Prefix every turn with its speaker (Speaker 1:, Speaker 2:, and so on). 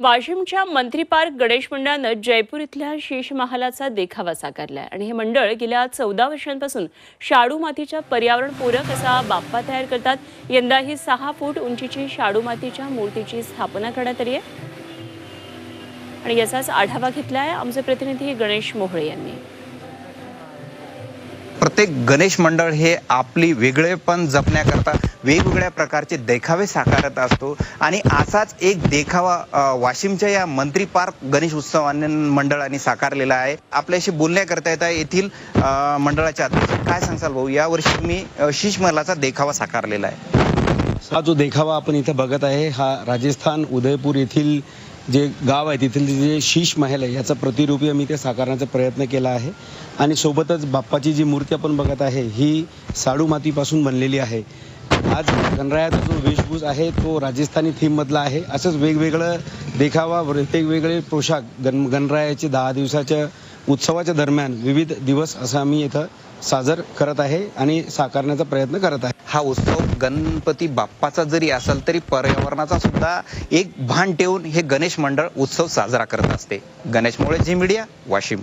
Speaker 1: वाशिमच्या मंत्री पार्क गणेश मंडळानं जयपूर इथल्या शीश महालाचा देखावा साकारलाय. आणि हे मंडळ गेल्या चौदा वर्षांपासून शाडू मातीच्या पर्यावरणपूरक असा बाप्पा तयार करतात. यंदाही सहा फूट उंचीची शाडू मातीच्या मूर्तीची स्थापना करण्यात आली आहे. आणि याचाच आढावा घेतलाय आमचे प्रतिनिधी गणेश मोहळे यांनी.
Speaker 2: प्रत्येक गणेश मंडळ हे आपली वेगळेपण जपण्याकरता वेगवेगळ्या प्रकारचे देखावे साकारत असतो. आणि असाच एक देखावा वाशिमच्या या मंत्री पार्क गणेश उत्सव मंडळाने साकारलेला आहे. आपल्याशी बोलण्याकरता येत आहे येथील मंडळाच्या काय सांगाल भाऊ? यावर्षी तुम्ही अ, शीश महलाचा देखावा साकारलेला आहे.
Speaker 3: हा जो देखावा आपण इथं बघत आहे हा राजस्थान उदयपूर येथील जे गाव आहे तिथील जे शीश महल आहे याचा प्रतिरूपी आम्ही ते साकारण्याचा प्रयत्न केला आहे. आणि सोबतच बाप्पाची जी मूर्ती आपण बघत आहे ही साडू मातीपासून बनलेली आहे. आज गणरायाचा जो वेशभूष आहे तो राजस्थानी थीममधला आहे. असंच वेगवेगळं देखावा वेगवेगळे पोशाख गण गणरायाचे दहा दिवसाच्या उत्सवाच्या दरम्यान विविध दिवस असं आम्ही इथं साजर करत आहे आणि साकारण्याचा प्रयत्न करत आहे.
Speaker 2: हा उत्सव गणपती बाप्पाचा जरी असेल तरी पर्यावरणाचा सुद्धा एक भान ठेवून हे गणेश मंडळ उत्सव साजरा करत असते. Ganesh Mole Zee media Washim.